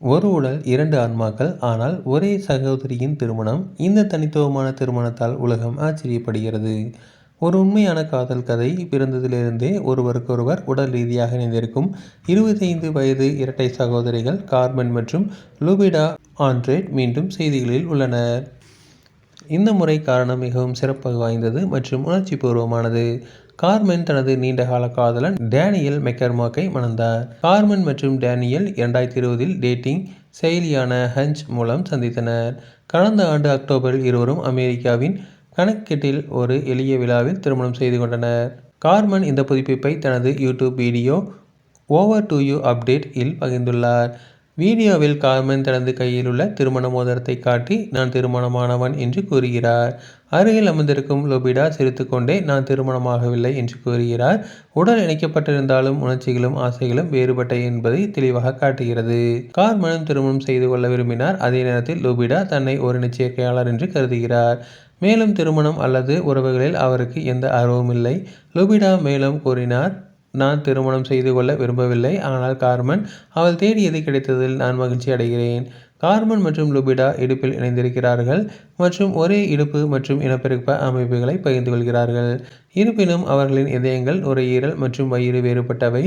ஒரு உடல் இரண்டு ஆன்மாக்கள் ஆனால் ஒரே சகோதரியின் திருமணம் இந்த தனித்துவமான திருமணத்தால் உலகம் ஆச்சரியப்படுகிறது. ஒரு உண்மையான காதல் கதை பிறந்ததிலிருந்தே ஒருவருக்கொருவர் உடல் ரீதியாக இணைந்திருக்கும் இருபத்தைந்து வயது இரட்டை சகோதரிகள் கார்பன் மற்றும் லூபிடா ஆண்ட்ரேட் மீண்டும் செய்திகளில் உள்ளனர். இந்த முறை காரணம் மிகவும் சிறப்பாக வாய்ந்தது மற்றும் உணர்ச்சிபூர்வமானது. கார்மென் தனது நீண்டகால காதலன் டேனியல் மெக்கர்மாக்கை மணந்தார். கார்மென் மற்றும் டேனியல் இரண்டாயிரத்தி இருபதில் டேட்டிங் செயலியான ஹஞ்ச் மூலம் சந்தித்தனர். கடந்த ஆண்டு அக்டோபரில் இருவரும் அமெரிக்காவின் கணக்கெட்டில் ஒரு எளிய விழாவில் திருமணம் செய்து கொண்டனர். கார்மன் இந்த புதுப்பிப்பை தனது YouTube video over to you update இல் பகிர்ந்துள்ளார். வீடியோவில் கார்மென் தனது கையில் உள்ள திருமண மோதிரத்தை காட்டி நான் திருமணமானவன் என்று கூறுகிறார். அருகில் அமர்ந்திருக்கும் லொபிடா சிரித்துக்கொண்டே நான் திருமணமாகவில்லை என்று கூறுகிறார். உடல் இணைக்கப்பட்டிருந்தாலும் உணர்ச்சிகளும் ஆசைகளும் வேறுபட்ட என்பதை தெளிவாக காட்டுகிறது. கார்மனும் திருமணம் செய்து கொள்ள விரும்பினார். அதே நேரத்தில் லொபிடா தன்னை ஒரு நிச்சயக்கையாளர் என்று கருதுகிறார். மேலும் திருமணம் அல்லது உறவுகளில் அவருக்கு எந்த ஆர்வமும் இல்லை. லொபிடா மேலும் கூறினார் நான் திருமணம் செய்து கொள்ள விரும்பவில்லை. ஆனால் கார்மன் அவள் தேடியது கிடைத்ததில் நான் மகிழ்ச்சி அடைகிறேன் கார்மன் மற்றும் லுபிடா இடுப்பில் இணைந்திருக்கிறார்கள் மற்றும் ஒரே இடுப்பு மற்றும் இனப்பெருக்க அமைப்புகளை பகிர்ந்து கொள்கிறார்கள். இருப்பினும் அவர்களின் இதயங்கள் நுரையீரல் மற்றும் வயிறு வேறுபட்டவை.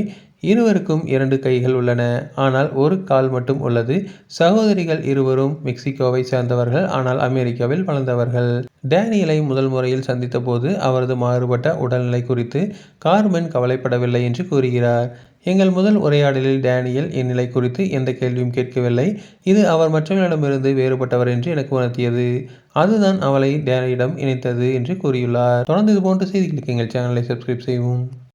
இருவருக்கும் இரண்டு கைகள் உள்ளன. ஆனால் ஒரு கால் மட்டும் உள்ளது. சகோதரிகள் இருவரும் மெக்சிகோவை சேர்ந்தவர்கள் ஆனால் அமெரிக்காவில் வளர்ந்தவர்கள். டேனியலை முதல் முறையில் சந்தித்த போது அவரது மாறுபட்ட உடல்நிலை குறித்து கார்மென் கவலைப்படவில்லை என்று கூறுகிறார். எங்கள் முதல் உரையாடலில் டேனியல் என் நிலை குறித்து எந்த கேள்வியும் கேட்கவில்லை. இது அவர் மற்றவர்களிடமிருந்து வேறுபட்டவர் என்று எனக்கு உணர்த்தியது. அதுதான் அவளை டேனியிடம் இணைத்தது என்று கூறியுள்ளார். தொடர்ந்து இது போன்ற செய்திகளுக்கு எங்கள் சேனலை சப்ஸ்கிரைப் செய்வோம்